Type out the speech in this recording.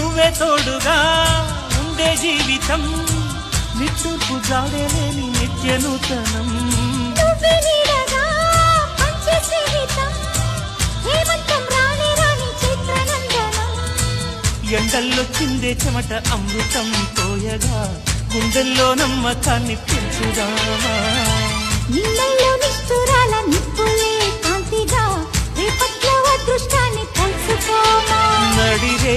నువ్వే తోడుగా ఉండే జీవితం. నిట్టూర్పు జాడలేని నిత్య నూతనం. నువ్వే నీడగా మంచి స్నేహితం హేమంతం రాని రాని చైత్రనందనం. ఎండల్లో చిందే చెమట అమృతం పోయగా గుండెల్లో నమ్మకాన్ని పెంచుదామా. నిష్ఠురాల నిప్పులే కాంతిగా రేపట్లో అదృష్టాన్ని కలుసుకోమా నడిరే